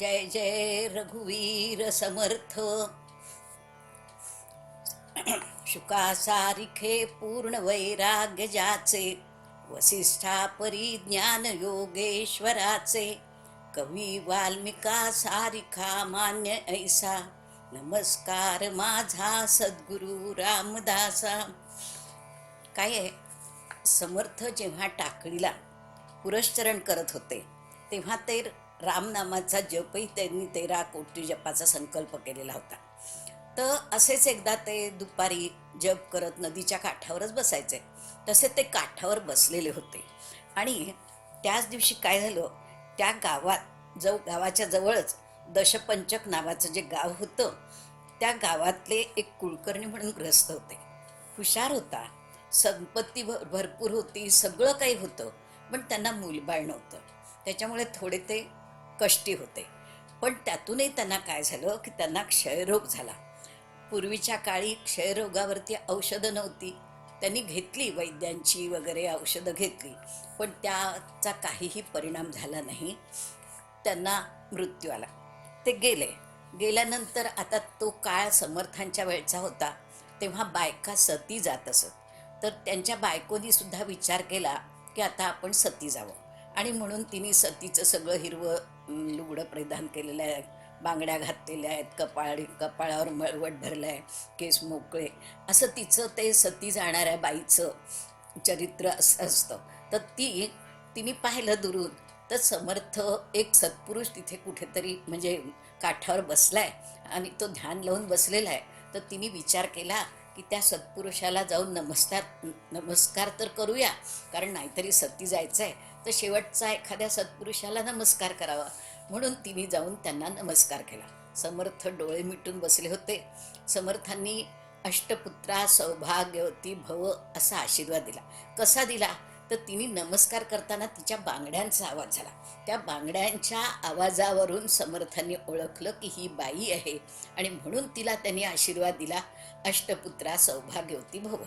जय जय रघुवीर समर्थ. शुका सारिखे पूर्ण वैराग्य जाचे वसिष्ठा परिज्ञान योगेश्वराचे कवी वाल्मिका सारिखा मान्य ऐसा नमस्कार माझा सद्गुरु रामदासा. काय आहे? समर्थ जेव्हा टाकळीला पुरश्चरण करत होते तेव्हा ते रामनामाचा जपही त्यांनी तेरा कोटी जपाचा संकल्प केलेला होता. तर असेच एकदा ते दुपारी जप करत नदीच्या काठावरच बसायचे. तसे ते काठावर बसलेले होते. आणि त्याच दिवशी काय झालं त्या गावात जव गावाच्या जवळच दशपंचक नावाचं जे गाव होतं त्या गावातले एक कुलकर्णी म्हणून ग्रस्त होते. हुशार होता. संपत्ती भर भरपूर होती सगळं काही होतं पण त्यांना मूलबाळ नव्हतं. त्याच्यामुळे थोडे ते कष्टी होते. पण त्यातूनही त्यांना काय झालं की त्यांना क्षयरोग झाला. पूर्वीच्या काळी क्षयरोगावरती औषधं नव्हती. त्यांनी घेतली वैद्यांची वगैरे औषधं घेतली. पण त्याचा काहीही परिणाम झाला नाही. त्यांना मृत्यू आला. ते गेले. गेल्यानंतर आता तो काळ समर्थांच्या वेळचा होता. तेव्हा बायका सती जात असत. तर त्यांच्या बायकोनी सुद्धा विचार केला की आता आपण सती जावं. आणि म्हणून तिने सतीचं सगळं हिरवं लुगडं परिधान केलेलं आहे बांगड्या घातलेल्या आहेत कपाळ कपाळावर मळवट भरलं आहे केस मोकळे. असं तिचं ते सती जाणाऱ्या बाईचं चरित्र असं असतं. तर ती तिने पाहिलं दुरून तर समर्थ एक सत्पुरुष तिथे कुठेतरी म्हणजे काठावर बसला आहे आणि तो ध्यान लावून बसलेला आहे. तर तिने विचार केला की त्या सत्पुरुषाला जाऊन नमस्कार नमस्कार तर करूया कारण नाहीतरी सती जायचं आहे तर शेवटचा एखाद्या सत्पुरुषाला नमस्कार करावा. म्हणून तिने जाऊन त्यांना नमस्कार केला. समर्थ डोळे मिटून बसले होते. समर्थांनी अष्टपुत्रा सौभाग्यवती भव असा आशीर्वाद दिला. कसा दिला? तर तिने नमस्कार करताना तिच्या बांगड्यांचा आवाज झाला. त्या बांगड्यांच्या आवाजावरून समर्थांनी ओळखलं की ही बाई आहे आणि म्हणून तिला त्यांनी आशीर्वाद दिला अष्टपुत्रा सौभाग्यवती भव.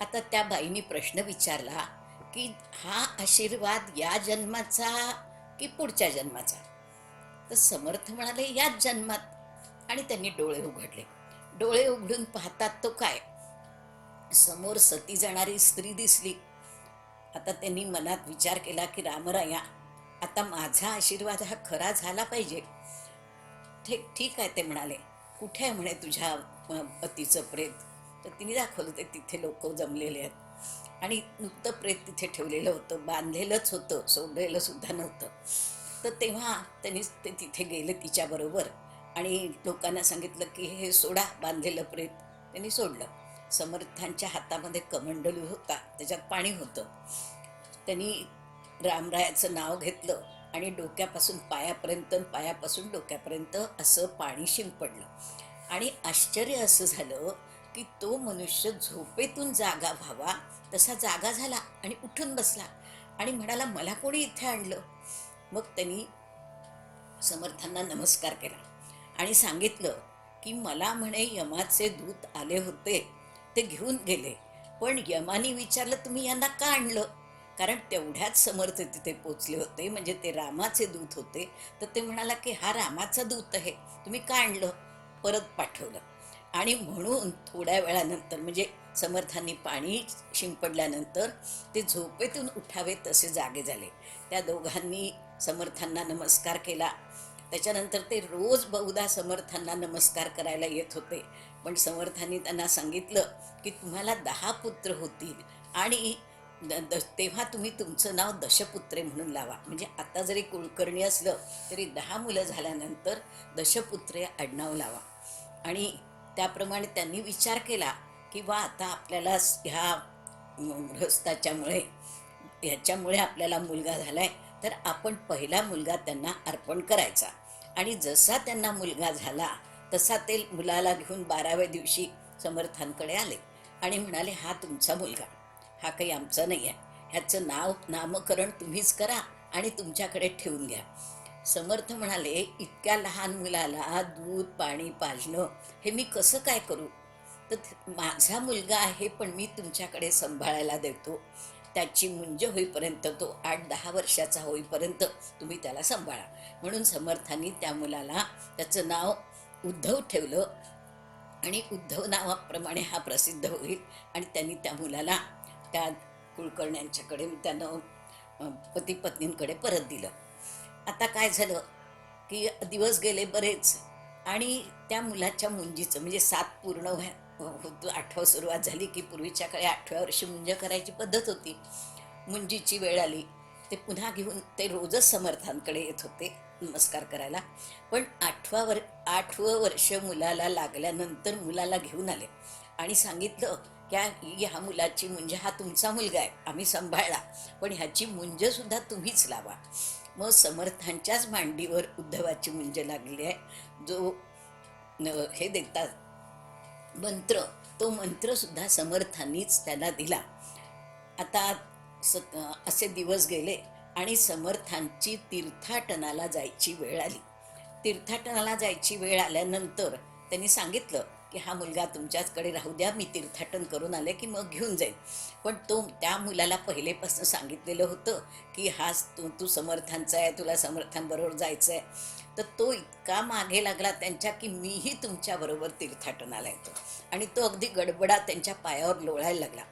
आता त्या बाईने प्रश्न विचारला की हा आशीर्वाद या जन्माचा की पुढच्या जन्माचा? तर समर्थ म्हणाले याच जन्मात. आणि त्यांनी डोळे उघडले. डोळे उघडून पाहतात तो काय? समोर सती जाणारी स्त्री दिसली. आता त्यांनी मनात विचार केला की रामराया आता माझा आशीर्वाद हा खरा झाला पाहिजे. ठीक ठीक आहे ते म्हणाले. कुठे आहे म्हणे तुझ्या पतीचं प्रेत? तर तिने दाखवलं ते तिथे लोक जमलेले आहेत. आणि नुकतं प्रेत तिथे ठेवलेलं होतं बांधलेलंच होतं सोडलेलं सुद्धा नव्हतं. तर तेव्हा त्यांनी ते तिथे गेलं तिच्याबरोबर आणि लोकांना सांगितलं की हे सोडा बांधलेलं प्रेत. त्यांनी सोडलं. समर्थांच्या हातामध्ये कमंडलू होता त्याच्यात पाणी होतं. त्यांनी रामरायाचं नाव घेतलं आणि डोक्यापासून पायापर्यंत पायापासून डोक्यापर्यंत असं पाणी शिंपडलं. आणि आश्चर्य असं झालं की तो मनुष्य झोपेतून जागा व्हावा तसा जागा झाला आणि उठून बसला. आणि म्हणाला मला कोणी इथे आणलं? मग त्यांनी समर्थांना नमस्कार केला आणि सांगितलं की मला म्हणे यमाचे दूत आले होते ते घेऊन गेले. पण यमाने विचारलं तुम्ही यांना का आणलं? कारण तेवढ्याच समर्थ तिथे पोचले होते. म्हणजे ते रामाचे दूत होते. तर ते म्हणाला की हा रामाचा दूत आहे. तुम्ही का आणलं? परत पाठवलं. आणि म्हणून थोड्या वेळानंतर म्हणजे समर्थांनी पाणी शिंपडल्यानंतर ते झोपेतून उठावे तसे जागे झाले. त्या दोघांनी समर्थांना नमस्कार केला. त्याच्यानंतर ते रोज बहुधा समर्थांना नमस्कार करायला येत होते. पण समर्थांनी त्यांना सांगितलं की तुम्हाला दहा पुत्र होतील आणि द- तेव्हा तुम्ही तुमचं नाव दशपुत्रे म्हणून लावा. म्हणजे आता जरी कुलकर्णी असलं तरी दहा मुलं झाल्यानंतर दशपुत्रे आडनाव लावा. आणि त्याप्रमाणे त्यांनी विचार केला किंवा आता आपल्याला ह्या गृहस्थाच्यामुळे ह्याच्यामुळे आपल्याला मुलगा झाला आहे तर आपण पहिला मुलगा त्यांना अर्पण करायचा. आणि जसा त्यांना मुलगा झाला तसा ते मुलाला घेऊन बाराव्या दिवशी समर्थांकडे आले आणि म्हणाले हा तुमचा मुलगा. हा काही आमचा नाही आहे ह्याचं नाव नामकरण तुम्हीच करा आणि तुमच्याकडे ठेवून घ्या. समर्थ म्हणाले इतक्या लहान मुलाला दूध पाणी पाजणं हे मी कसं काय करू? तर माझा मुलगा आहे पण मी तुमच्याकडे सांभाळायला देतो. त्याची मुंज होईपर्यंत तो आठ दहा वर्षाचा होईपर्यंत तुम्ही त्याला सांभाळा. म्हणून समर्थांनी त्या मुलाला त्याचं नाव उद्धव ठेवलं आणि उद्धव नावाप्रमाणे हा प्रसिद्ध होईल आणि त्यांनी त्या मुलाला त्या कुलकर्ण्यांच्याकडे त्यानं पती पत्नींकडे परत दिलं. आता काय झालं की दिवस गेले बरेच आणि त्या मुलाच्या मुंजीचं म्हणजे सात पूर्ण व्हा हो, हो, आठवा सुरुवात झाली की पूर्वीच्या काळी आठव्या वर्षी मुंज करायची पद्धत होती. मुंजीची वेळ आली. ते पुन्हा घेऊन ते रोजच समर्थांकडे येत होते नमस्कार करायला. पण आठवा वर आठवं वर्ष मुलाला लागल्यानंतर मुलाला घेऊन आले आणि सांगितलं की ह्या- मुलाची मुंज हा तुमचा मुलगा आहे आम्ही सांभाळला. पण ह्याची मुंजसुद्धा तुम्हीच लावा. मग समर्थांच्याच मांडीवर उद्धवाची मुंज लागली आहे. जो न- हे देतात मंत्र तो मंत्र सुद्धा समर्थांनीच त्याला दिला. आता स असे दिवस गेले आणि समर्थांची तीर्थाटनाला जायची वेळ आली. तीर्थाटनाला जायची वेळ आल्यानंतर त्यांनी सांगितलं की हा मुलगा तुमच्याचकडे राहू द्या मी तीर्थाटन करून आले की मग घेऊन जाईल पण तो त्या मुलाला पहिलेपासून सांगितलेलं होतं की हा तू तू समर्थांचा आहे तुला समर्थांबरोबर जायचं आहे तर तो इतका मागे लागला त्यांच्या की मीही तुमच्याबरोबर तीर्थाटनाला येतो. आणि तो अगदी गडबडा त्यांच्या पायावर लोळायला लागला.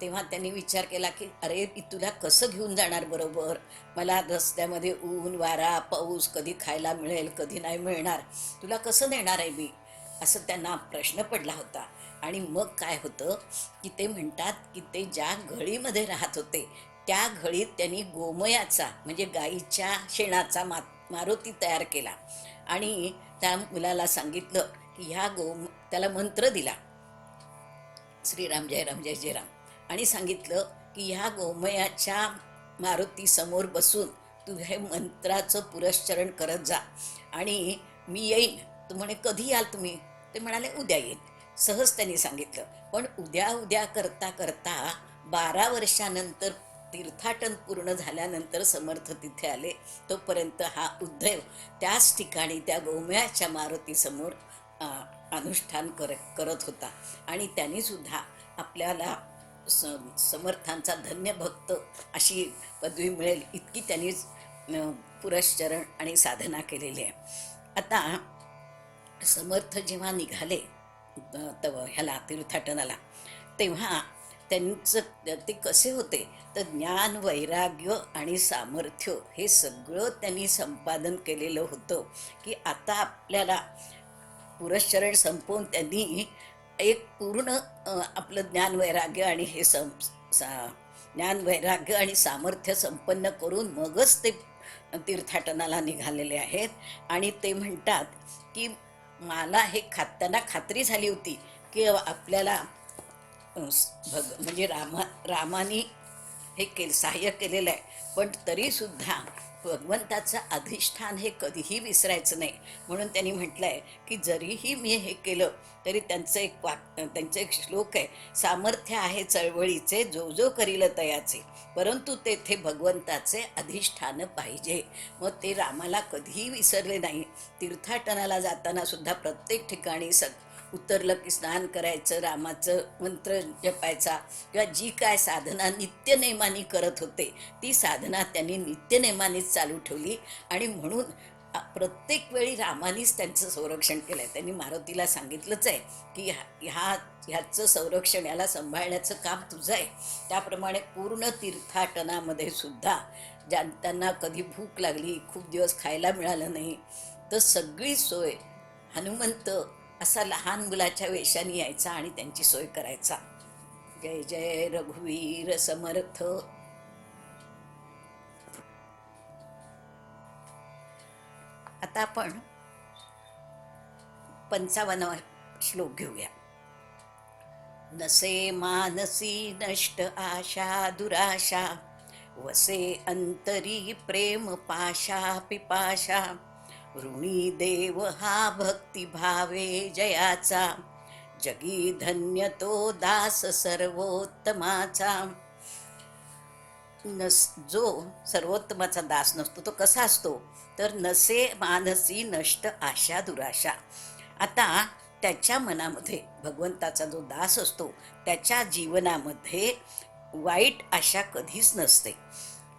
तेव्हा त्यांनी विचार केला की अरे तुला कसं घेऊन जाणार बरोबर? मला रस्त्यामध्ये ऊन वारा पाऊस कधी खायला मिळेल कधी नाही मिळणार. तुला कसं नेणार आहे मी? असं त्यांना प्रश्न पडला होता. आणि मग काय होतं की ते म्हणतात की ते ज्या घळीमध्ये राहत होते त्या घळीत त्यांनी गोमयाचा म्हणजे गाईच्या शेणाचा मात मारुती तयार केला. आणि त्या मुलाला सांगितलं की ह्या गो त्याला मंत्र दिला. श्रीराम जय राम जय जय राम. आणि सांगितलं की ह्या गोमयाच्या मारुती समोर बसून तू हे मंत्राचं पुरस्चरण करत जा. आणि मी येईन. तू म्हणे कधी याल तुम्ही? ते म्हणाले उद्या येईन. सहज त्यांनी सांगितलं. पण उद्या उद्या करता करता बारा वर्षानंतर तीर्थाटन पूर्ण झाल्यानंतर समर्थ तिथे आले. तोपर्यंत हा उद्धव त्याच ठिकाणी त्या गोम्याच्या मारुतीसमोर अनुष्ठान कर करत होता. आणि त्यांनीसुद्धा आपल्याला स समर्थांचा धन्य भक्त अशी पदवी मिळेल इतकी त्यांनी पुरश्चरण आणि साधना केलेली आहे. आता समर्थ जेव्हा निघाले तव ह्याला तीर्थाटनाला तेव्हा त्यांचं ते कसे होते? तर ज्ञान वैराग्य आणि सामर्थ्य हे सगळं त्यांनी संपादन केलेलं होतं की आता आपल्याला पुरश्चरण संपवून त्यांनी एक पूर्ण आपलं ज्ञान वैराग्य आणि हे सं सा ज्ञान वैराग्य आणि सामर्थ्य संपन्न करून मगच ते तीर्थाटनाला निघालेले आहेत. आणि ते म्हणतात की मला हे खात त्यांना खात्री झाली होती की आपल्याला भग म्हणजे रामा रामाने हे के सहाय्य केलेलं आहे. पण तरीसुद्धा भगवंताचं अधिष्ठान हे कधीही विसरायचं नाही. म्हणून त्यांनी म्हटलं आहे की जरीही मी हे केलं तरी त्यांचं एक वाक त्यांचं एक श्लोक आहे सामर्थ्य आहे चळवळीचे जो जो करील तयाचे. परंतु तेथे भगवंताचे अधिष्ठान पाहिजे. मग ते रामाला कधीही विसरले नाही. तीर्थाटनाला जाताना सुद्धा प्रत्येक ठिकाणी सग उतरलं की स्नान करायचं रामाचं मंत्र जपायचा किंवा जी काय साधना नित्यनेमानी करत होते ती साधना त्यांनी नित्यनेमानीच चालू ठेवली. आणि म्हणून प्रत्येक वेळी रामानेच त्यांचं संरक्षण केलं आहे त्यांनी मारुतीला सांगितलंच आहे की ह्या ह्या ह्याचं संरक्षण याला सांभाळण्याचं काम तुझं आहे. त्याप्रमाणे पूर्ण तीर्थाटनामध्ये सुद्धा ज्या त्यांना कधी भूक लागली खूप दिवस खायला मिळालं नाही तर सगळी सोय हनुमंत असा लहान मुलाच्या वेशाने यायचा आणि त्यांची सोय करायचा. जय जय रघुवीर समर्थ. आता आपण पंचावन्न श्लोक घेऊया. नसे मानसी नष्ट आशा दुराशा वसे अंतरी प्रेम पाशा पिपाशा ऋणी देव हा भक्तिभावे जयाचा. जगी धन्य तो दास सर्वोत्तमाचा. नस जो सर्वोत्तमाचा दास नसतो तो कसा असतो? तर नसे मानसी नष्ट आशा दुराशा. आता त्याच्या मनामध्ये भगवंताचा जो दास असतो त्याच्या जीवनामध्ये वाईट आशा कधीच नसते.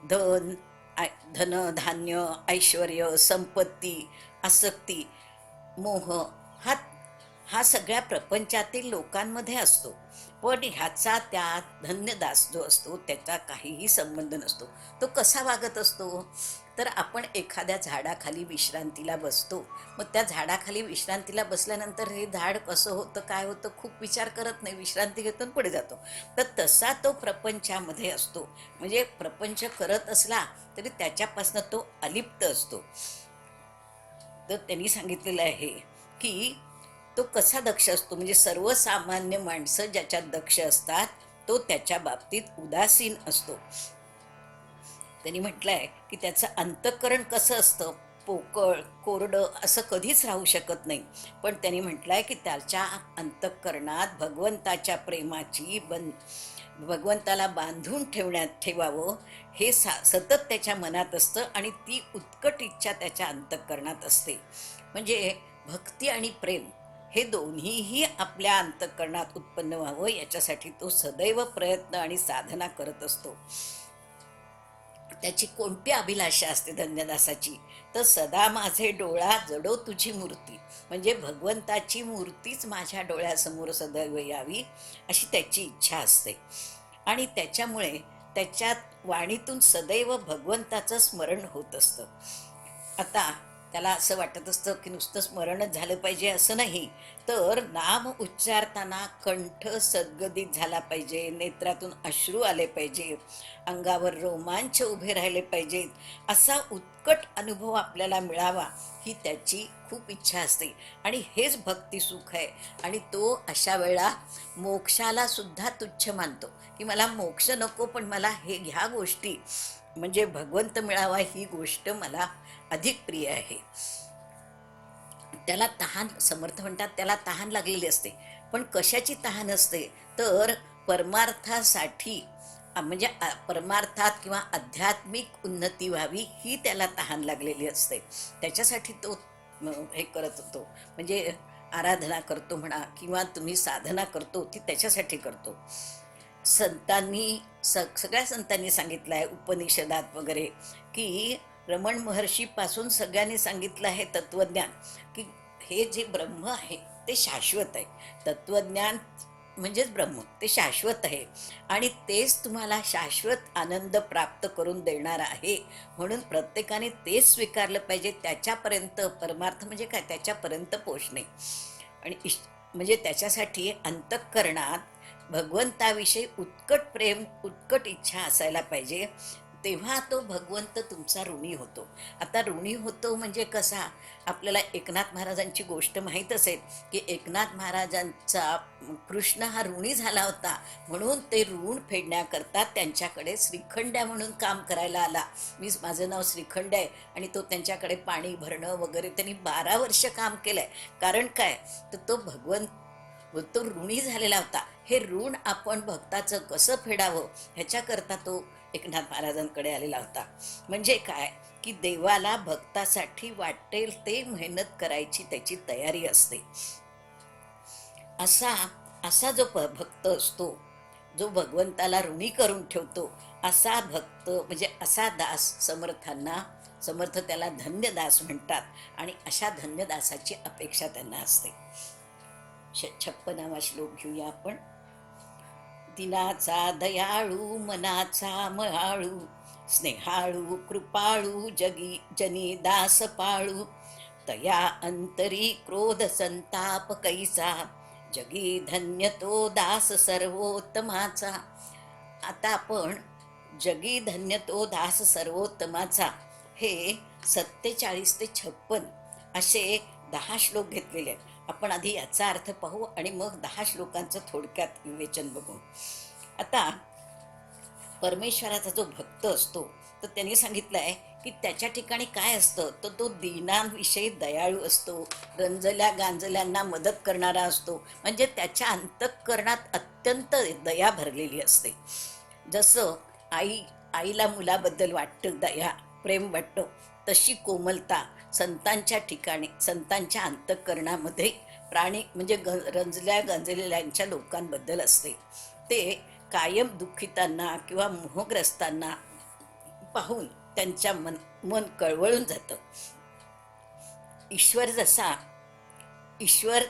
धन आय- धन धान्य ऐश्वर संपत्ती आसक्ती मोह हा हा सगळ्या प्रपंचातील लोकांमध्ये असतो. पण ह्याचा त्या धन्यदास जो असतो त्याचा काहीही संबंध नसतो. तो कसा वागत असतो? तर आपण एखाद्या झाडाखाली विश्रांतीला बसतो. मग त्या झाडाखाली विश्रांतीला बसल्यानंतर हे झाड कसं होतं काय होतं खूप विचार करत नाही. विश्रांती घेतो पुढे जातो. तर तसा तो प्रपंचामध्ये असतो. म्हणजे प्रपंच करत असला तरी त्याच्यापासून तो अलिप्त असतो. तर त्यांनी सांगितलेलं आहे की तो कसा दक्ष असतो? म्हणजे सर्वसामान्य माणसं ज्याच्यात दक्ष असतात तो त्याच्या बाबतीत उदासीन असतो. त्यांनी म्हटलंय की त्याचं अंतःकरण कसं असतं? पोकळ कोरडं असं कधीच राहू शकत नाही. पण त्यांनी म्हटलंय की त्याच्या अंतःकरणात भगवंताच्या प्रेमाची बन भगवंताला बांधून ठेवण्यात ठेवावं हे सा सतत त्याच्या मनात असतं आणि ती उत्कट इच्छा त्याच्या अंतःकरणात असते. म्हणजे भक्ती आणि प्रेम हे दोन्हीही आपल्या अंतःकरणात उत्पन्न व्हावं याच्यासाठी तो सदैव प्रयत्न आणि साधना करत असतो. त्याची कोणती अभिलाषा असते धन्यदासाची तर सदा माझे डोळा जडो तुझी मूर्ती. म्हणजे भगवंताची मूर्तीच माझ्या डोळ्यासमोर सदैव यावी अशी त्याची इच्छा असते. आणि त्याच्यामुळे त्याच्यात वाणीतून सदैव भगवंताचं स्मरण होत असतं. आता त्याला असं वाटत असतं की नुसतं स्मरणच झालं पाहिजे असं नाही. तर नाम उच्चारताना कंठ सद्गदित झाला पाहिजे नेत्रातून अश्रू आले पाहिजे अंगावर रोमांच उभे राहिले पाहिजेत. असा उत्कट अनुभव आपल्याला मिळावा ही त्याची खूप इच्छा असते. आणि हेच भक्ती सुख आहे. आणि तो अशा वेळा मोक्षाला सुद्धा तुच्छ मानतो. की मला मोक्ष नको पण मला हे ह्या गोष्टी. म्हणजे भगवंत मिळावा ही गोष्ट मला अधिक प्रिय आहे. त्याला तहान समर्थ म्हणतात त्याला तहान लागलेली असते. पण कशाची तहान असते? तर परमार्थासाठी म्हणजे परमार्थात किंवा आध्यात्मिक उन्नती व्हावी ही त्याला तहान लागलेली असते. त्याच्यासाठी तो हे करत होतो. म्हणजे आराधना करतो म्हणा किंवा तुम्ही साधना करतो ती त्याच्यासाठी करतो. संतांनी स सगळ्या संतांनी सांगितलं आहे उपनिषदात वगैरे की रमण महर्षीपासून सगळ्यांनी सांगितलं आहे तत्वज्ञान की हे जे ब्रह्म आहे ते शाश्वत आहे. तत्वज्ञान म्हणजेच ब्रह्म ते शाश्वत आहे. आणि तेच तुम्हाला शाश्वत आनंद प्राप्त करून देणार आहे. म्हणून प्रत्येकाने तेच स्वीकारलं पाहिजे त्याच्यापर्यंत परमार्थ म्हणजे काय? त्याच्यापर्यंत पोचणे आणि इश म्हणजे त्याच्यासाठी अंतःकरणात भगवंताविषयी उत्कट प्रेम उत्कट इच्छा असायला पाहिजे. तेव्हा तो भगवंत तुमचा ऋणी होतो. आता ऋणी होतो म्हणजे कसा? आपल्याला एकनाथ महाराजांची गोष्ट माहीत असेल की एकनाथ महाराजांचा कृष्ण हा ऋणी झाला होता. म्हणून ते ऋण फेडण्याकरता त्यांच्याकडे श्रीखंड्या म्हणून काम करायला आला. मी माझं नाव श्रीखंड आहे आणि तो त्यांच्याकडे पाणी भरणं वगैरे त्यांनी बारा वर्ष काम केलं आहे कारण काय? तर तो भगवंत तो ऋणी झालेला होता. हे ऋण आपण भक्ताचं कसं फेडावं ह्याच्याकरता तो एकनाथ महाराजांकडे आलेला होता. म्हणजे काय? की देवाला भक्तासाठी वाटेल ते मेहनत करायची त्याची तयारी असते. असा असा जो भक्त असतो जो भगवंताला ऋणी करून ठेवतो असा भक्त म्हणजे असा दास समर्थांना समर्थ त्याला धन्यदास म्हणतात आणि अशा धन्यदासाची अपेक्षा त्यांना असते. छप्पनावा श्लोक घेऊया आपण दिनाचा दयाळू मनाचा महाळू स्नेहाळू कृपाळू जगी जनी दास पाळू तया अंतरी क्रोध संताप कैसा जगी धन्य तो दास सर्वोत्तमाचा। आता आपण जगी धन्य तो दास सर्वोत्तमाचा हे सत्तेचाळीस ते छप्पन असे दहा श्लोक घेतलेले आहेत. आपण आधी याचा अर्थ पाहू आणि मग दहा श्लोकांचं थोडक्यात विवेचन बघू. आता परमेश्वराचा जो भक्त असतो तर त्यांनी सांगितलं आहे की त्याच्या ठिकाणी काय असतं? तर तो दीनांविषयी दयाळू असतो रंजल्या गांजल्यांना मदत करणारा असतो. म्हणजे त्याच्या अंतःकरणात अत्यंत दया भरलेली असते. जसं आई आईला मुलाबद्दल वाटतं दया प्रेम वाटतं. तशी कोमलता संतांच्या ठिकाणी संतांच्या अंतःकरणामध्ये प्राणी म्हणजे ग रंजल्या गंजलेल्यांच्या लोकांबद्दल असते. ते कायम दुःखितांना किंवा मोहग्रस्तांना पाहून त्यांच्या मन मन कळवळून जातं. ईश्वर जसा ईश्वर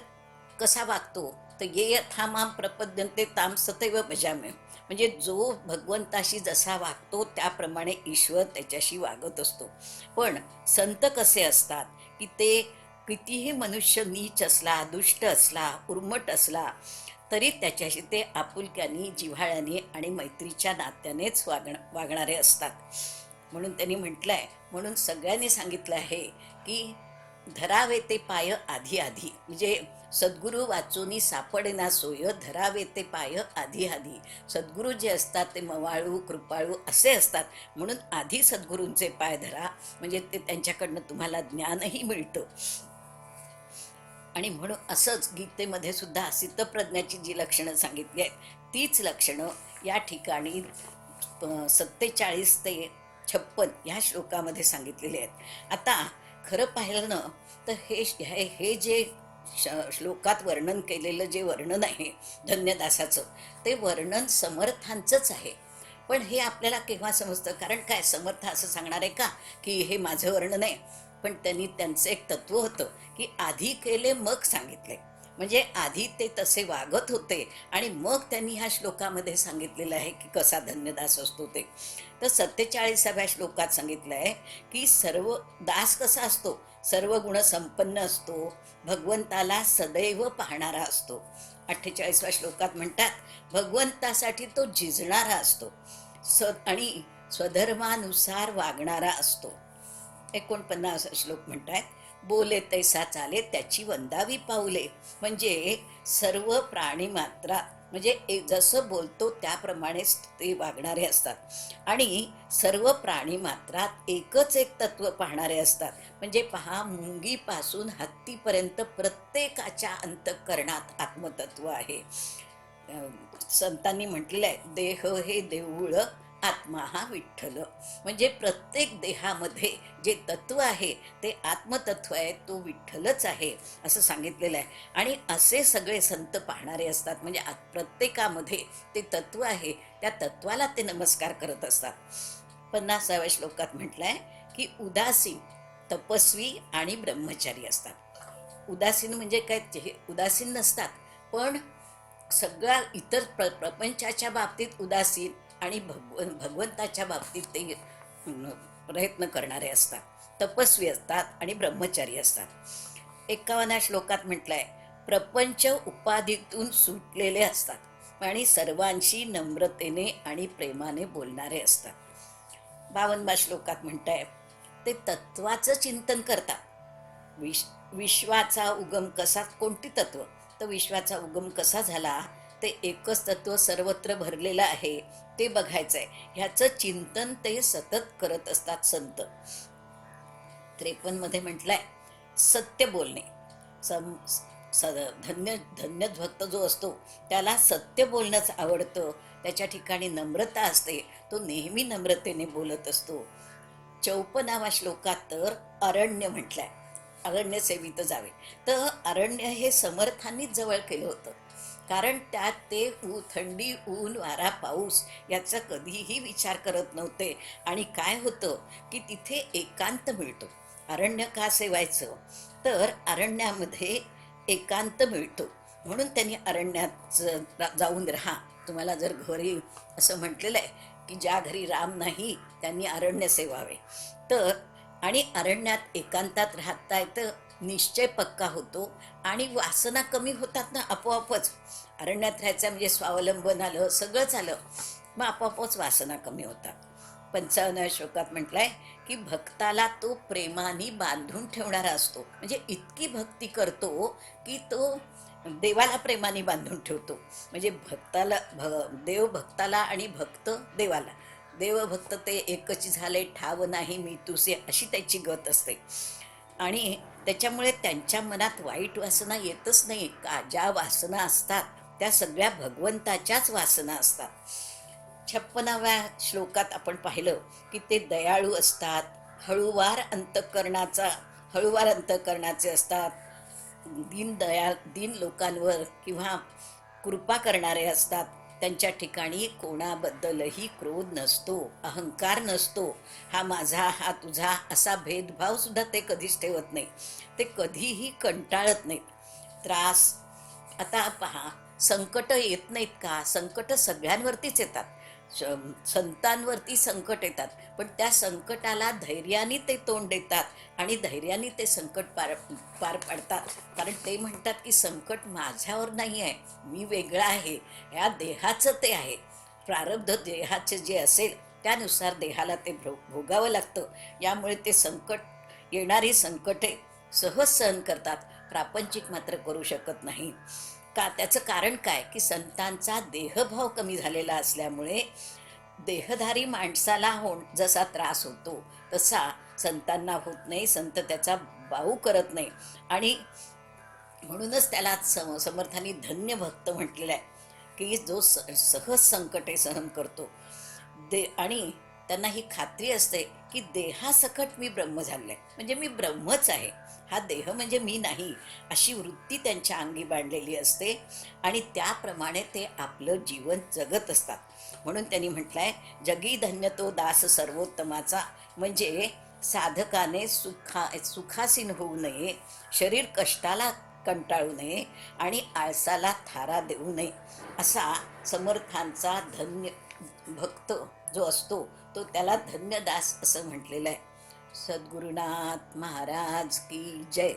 कसा वागतो तर ये यथा माम प्रपद्यंते ताम सतैव भजाम्य म्हणजे जो भगवंताशी जसा वागतो त्याप्रमाणे ईश्वर त्याच्याशी वागत असतो. पण संत कसे असतात? की ते कितीही मनुष्य नीच असला दुष्ट असला उर्मट असला तरी त्याच्याशी ते आपुलक्याने जिव्हाळ्याने आणि मैत्रीच्या नात्यानेच वागण वागणारे असतात. म्हणून त्यांनी म्हटलं आहे म्हणून सगळ्यांनी सांगितलं आहे की धरावे ते पाय आधी आधी. म्हणजे सद्गुरू वाचूनी सापडेना सोय धरावे ते पाय आधी आधी. सद्गुरू जे असतात ते मवाळू कृपाळू असे असतात. म्हणून आधी सद्गुरूंचे पाय धरा. म्हणजे ते त्यांच्याकडनं तुम्हाला ज्ञानही मिळतं. आणि म्हणून असंच गीतेमध्ये सुद्धा सिद्धप्रज्ञाची जी लक्षणं सांगितली आहेत तीच लक्षणं या ठिकाणी सत्तेचाळीस ते छप्पन ह्या श्लोकामध्ये सांगितलेली आहेत. आता खरं पाहिलं ना तर हे हे हे जे श्लोकात वर्णन केलेलं जे वर्णन आहे धन्यदासाचं ते वर्णन समर्थांचंच आहे. पण हे आपल्याला केव्हा समजतं? कारण काय समर्थ असं सांगणार आहे का की हे माझं वर्णन आहे? पण त्यांनी त्यांचं एक तत्व होतं की आधी केले मग सांगितले. म्हणजे आधी ते तसे वागत होते आणि मग त्यांनी ह्या श्लोकामध्ये सांगितलेलं आहे की कसा धन्यदास असतो ते. तर सत्तेचाळीसाव्या श्लोकात सांगितलं आहे की सर्व दास कसा असतो? सर्व गुण संपन्न असतो भगवंताला सदैव पाहणारा असतो. अठ्ठेचाळीसव्या श्लोकात म्हणतात भगवंतासाठी तो झिजणारा असतो स आणि स्वधर्मानुसार वागणारा असतो. एकोणपन्नास श्लोक म्हणतात बोले तैसा चाले त्याची वंदावी पाऊले. म्हणजे सर्व प्राणी मात्रा म्हणजे जसं बोलतो त्याप्रमाणेच ते वागणारे असतात. आणि सर्व प्राणी मात्रात एकच एक तत्व पाहणारे असतात. म्हणजे पहा मुंगीपासून हत्तीपर्यंत प्रत्येकाच्या अंतःकरणात आत्मतत्व आहे. संतांनी म्हटलेलं आहे देह हे देऊळ आत्मा हा विठ्ठल म्हणजे प्रत्येक देहामध्ये जे तत्व आहे ते आत्मतत्व आहे तो विठ्ठलच आहे असं सांगितलेलं आहे. आणि असे सगळे संत पाहणारे असतात. म्हणजे प्रत्येकामध्ये ते तत्व आहे त्या तत्वाला ते नमस्कार करत असतात. पन्नासाव्या श्लोकात म्हटलं आहे की उदासीन तपस्वी आणि ब्रह्मचारी असतात. उदासीन म्हणजे काय? हे उदासीन नसतात. पण सगळ्या इतर प्र प्रपंचाच्या बाबतीत उदासीन आणि भगव भगवंताच्या बाबतीत ते प्रयत्न करणारे असतात. तपस्वी असतात आणि ब्रह्मचारी असतात. एकावन्न श्लोकात म्हटलं आहे प्रपंच उपाधीतून सुटलेले असतात आणि सर्वांशी नम्रतेने आणि प्रेमाने बोलणारे असतात. बावनबा श्लोकात म्हणताय ते तत्वाचं चिंतन करतात. विश विश्वाचा उगम कसा कोणती तत्व? तर विश्वाचा उगम कसा झाला? ते एकच तत्व सर्वत्र भरलेलं आहे ते बघायचं आहे ह्याचं चिंतन ते सतत करत असतात संत. त्रेपन्नमध्ये म्हटलंय सत्य बोलणे. सम धन्य धन्य भक्त जो असतो त्याला सत्य बोलणंच आवडतं. त्याच्या ठिकाणी नम्रता असते. तो नेहमी नम्रतेने बोलत असतो. चौपनावा श्लोकात तर अरण्य म्हटलंय. अरण्य सेवित जावे. तर अरण्य हे समर्थांनीच जवळ केलं होतं. कारण त्यात ते ऊ थंडी ऊन वारा पाऊस याचा कधीही विचार करत नव्हते. आणि काय होतं की तिथे एकांत मिळतो. अरण्य का सेवायचं? तर अरण्यामध्ये एकांत मिळतो. म्हणून त्यांनी अरण्यात जाऊन राहा. तुम्हाला जर घरी असं म्हटलेलं आहे की ज्या घरी राम नाही त्यांनी अरण्य सेवावे. तर आणि अरण्यात एकांतात राहता येतं. निश्चय पक्का होतो आणि वासना कमी होतात ना आपोआपच. अरण्यात राहायचं म्हणजे स्वावलंबन आलं सगळंच आलं मग आपोआपच वासना कमी होतात. पंचावन्न श्लोकात म्हटलंय की भक्ताला तो प्रेमाने बांधून ठेवणारा असतो. म्हणजे इतकी भक्ती करतो की तो देवाला प्रेमाने बांधून ठेवतो. म्हणजे भक्ताला भ देव भक्ताला आणि भक्त देवाला. देवभक्त ते एकच झाले ठाव नाही मी तुसे अशी त्याची गत असते. आणि त्याच्यामुळे त्यांच्या मनात वाईट वासना येतच नाही. का ज्या वासना असतात त्या सगळ्या भगवंताच्याच वासना असतात. छप्पनाव्या श्लोकात आपण पाहिलं की ते दयाळू असतात. हळूवार अंतकरणाचा हळूवार अंतकरणाचे असतात. दीन दया दीन लोकांवर किंवा कृपा करणारे असतात. त्यांच्या ठिकाणी कोणाबद्दलही क्रोध नसतो अहंकार नसतो. हा माझा हा तुझा असा भेदभाव सुद्धा ते कधीच ठेवत नाही. ते कधीही कंटाळत नाहीत. त्रास. आता पहा संकट येत नाहीत का? संकट सगळ्यांवरतीच येतात. संतांवरती संकट येतात. पण त्या संकटाला धैर्याने ते तोंड देतात आणि धैर्याने ते संकट पार पार पाडतात. कारण ते म्हणतात की संकट माझ्यावर नाही आहे मी वेगळा आहे. ह्या देहाचं ते आहे. प्रारब्ध देहाचे जे असेल त्यानुसार देहाला ते भो भोगावं लागतं. यामुळे ते संकट येणारी संकटे सहज सहन करतात. प्रापंचिक मात्र करू शकत नाही. का? त्याचं कारण काय? की संतांचा देहभाव कमी झालेला असल्यामुळे देहधारी माणसाला हो जसा त्रास होतो तसा संतांना होत नाही संत त्याचा बाऊ करत नाही. आणि म्हणूनच त्याला सम समर्थांनी धन्य भक्त म्हटलेलं आहे की जो स सहज संकटे सहन करतो. दे आणि त्यांना ही खात्री असते की देहासकट मी ब्रह्म झाले म्हणजे मी ब्रह्मच आहे. हा देह म्हणजे मी नाही अशी वृत्ती त्यांच्या अंगी बांधलेली असते आणि त्याप्रमाणे ते आपलं जीवन जगत असतात. म्हणून त्यांनी म्हटलंय जगी धन्य तो दास सर्वोत्तमाचा म्हणजे साधकाने सुखा सुखासीन होऊ नये शरीर कष्टाला कंटाळू नये आणि आळसाला थारा देऊ नये असा समर्थांचा धन्य भक्त जो असतो तो त्याला धन्यदास असं म्हटलेलं आहे. सद्गुरुनाथ महाराज की जय.